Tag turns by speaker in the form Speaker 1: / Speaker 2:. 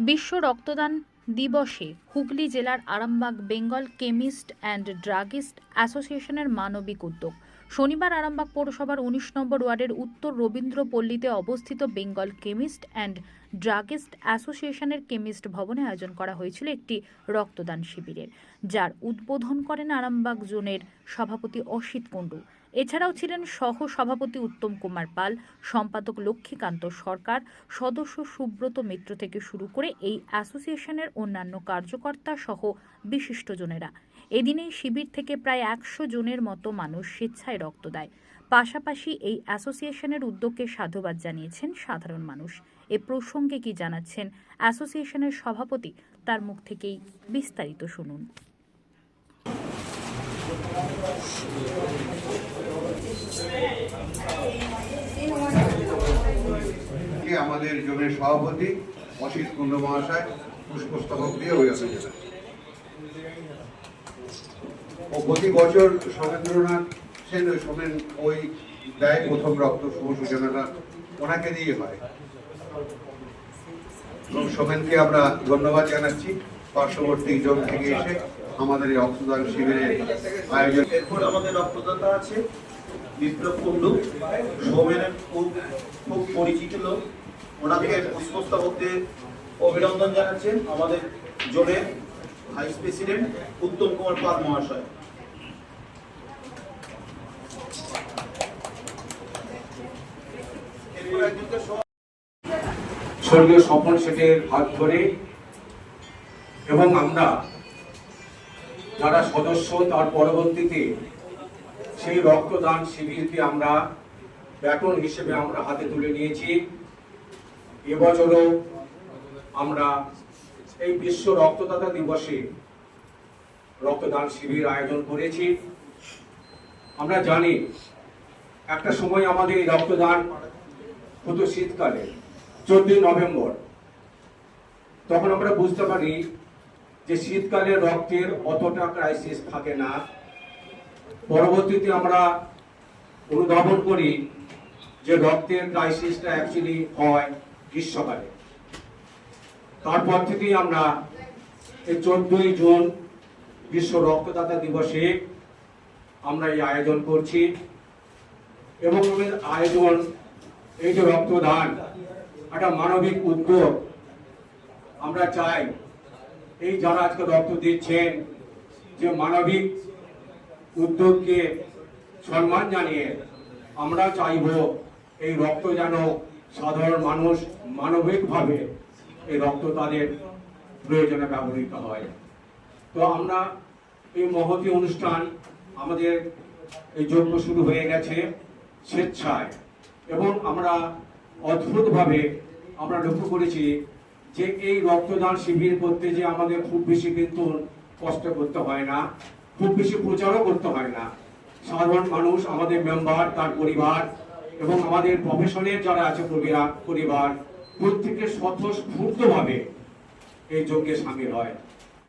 Speaker 1: বিশ্ব রক্তদান দিবসে হুগলি জেলার Arambagh Bengal chemist and druggist অ্যাসোসিয়েশনের মানবিক উদ্যোগ। শনিবার আরামবাগ পৌরসভার উনিশ নম্বর ওয়ার্ডের উত্তর রবীন্দ্রপল্লীতে অবস্থিত বেঙ্গল কেমিস্ট অ্যান্ড ড্রাগিস্ট অ্যাসোসিয়েশনের কেমিস্ট ভবনে আয়োজন করা হয়েছিল একটি রক্তদান শিবিরের, যার উদ্বোধন করেন আরামবাগ জোনের সভাপতি অসিত কুণ্ডু। এছাড়াও ছিলেন সহ সভাপতি উত্তম কুমার পাল, সম্পাদক লক্ষ্মীকান্ত সরকার, সদস্য সুব্রত মিত্র থেকে শুরু করে এই অ্যাসোসিয়েশনের অন্যান্য কার্যকর্তা সহ বিশিষ্টজনেরা। এদিনেই শিবির থেকে প্রায় একশো জনের মতো মানুষ স্বেচ্ছায় রক্ত দেয়। পাশাপাশি এই অ্যাসোসিয়েশনের উদ্যোগকে সাধুবাদ জানিয়েছেন সাধারণ মানুষ। এ প্রসঙ্গে কি জানাচ্ছেন অ্যাসোসিয়েশনের সভাপতি, তার মুখ থেকেই বিস্তারিত শুনুন।
Speaker 2: আমাদের জনের সভাপতি অসিত কুন্ড মহাশয় পুষ্পস্তবক দিয়ে জানাচ্ছি। ও প্রতি বছর সোমেন্দ্রনাথ সেন সোমেন ওই দেয় প্রথম রক্ত শুভ সূচনাটা ওনাকে দিয়ে হয় এবং সোমেনকে আমরা ধন্যবাদ জানাচ্ছি পার্শ্ববর্তী জোন থেকে এসে আমাদের এই রক্তদান শিবিরের আয়োজন
Speaker 3: এরপর আমাদের রক্তদাতা আছে বিপ্লব কুণ্ডু সৌমেনের খুব খুব পরিচিত লোক ওনাকে পুষ্পস্তবক দিয়ে অভিনন্দন জানাচ্ছেন আমাদের জোনের ভাইস প্রেসিডেন্ট উত্তম কুমার পাল মহাশয়।
Speaker 4: স্বর্গীয় স্বপন শেঠের হাত ধরে এবং আমরা যারা সদস্য, তার পরবর্তীতে সেই রক্তদান শিবিরকে আমরা, ব্যাটন হিসেবে আমরা হাতে তুলে নিয়েছি। এবছরও আমরা এই বিশ্ব রক্তদাতা দিবসে রক্তদান শিবির আয়োজন করেছি। আমরা জানি একটা সময় আমাদের এই রক্তদান হতো শীতকালে, চোদ্দই নভেম্বর। তখন আমরা বুঝতে পারি যে শীতকালে রক্তের অতটা ক্রাইসিস থাকে না। পরবর্তীতে আমরা অনুধাবন করি যে রক্তের ক্রাইসিসটা অ্যাকচুয়ালি হয় গ্রীষ্মকালে। তারপর থেকেই আমরা এই চোদ্দই জুন বিশ্ব রক্তদাতা দিবসে আমরা এই আয়োজন করছি। এবং আমাদের আয়োজন, এই যে রক্তদান, একটা মানবিক উদ্যোগ আমরা চাই। এই যারা আজকে রক্ত দিচ্ছেন, যে মানবিক উদ্যোগকে সম্মান জানিয়ে আমরা চাইব এই রক্ত যেন সাধারণ মানুষ মানবিকভাবে এই রক্ত তাদের প্রয়োজনে ব্যবহৃত হয়। তো আমরা এই মহতি অনুষ্ঠান আমাদের এই যজ্ঞ শুরু হয়ে গেছে স্বেচ্ছায় এবং আমরা অদ্ভুতভাবে আমরা লক্ষ্য করেছি যে এই রক্তদান শিবির করতে যে আমাদের খুব বেশি কিন্তু কষ্ট করতে হয় না, খুব বেশি প্রচারও করতে হয় না। সাধারণ মানুষ, আমাদের মেম্বার তার পরিবার এবং আমাদের প্রফেশনের যারা আছে পরিবার পরিবার প্রত্যেকে স্বতঃস্ফূর্তভাবে এই যজ্ঞে সামিল হয়।